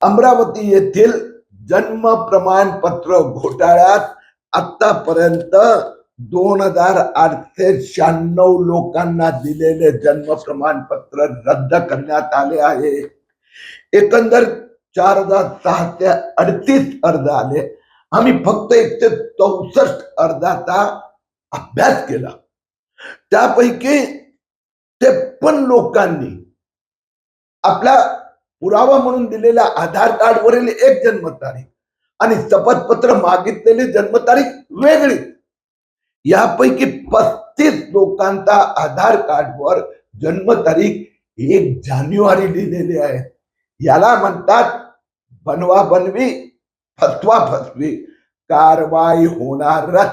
अमरावती येथील जन्म प्रमाणपत्र घोटाळ्यात आतापर्यंत दोन हजार आठशे शहाण्णव लोकांना दिलेले जन्म प्रमाणपत्र रद्द करण्यात आले आहे. एकंदर चार हजार सहाशे अडतीस अर्ज आले. आम्ही फक्त एकशे चौसष्ट अर्जाचा अभ्यास केला. त्यापैकी तेपन्न लोकांनी आपला पुरावा म्हणून दिलेल्या आधार कार्ड वरील एक जन्मतारीख आणि शपथपत्र मागितलेली जन्मतारीख वेगळी. यापैकी पस्तीस लोकांचा आधार कार्डवर जन्मतारीख एक जानेवारी लिहिलेली आहे. याला म्हणतात बनवा बनवी फसवा फसवी कारवाई होणारच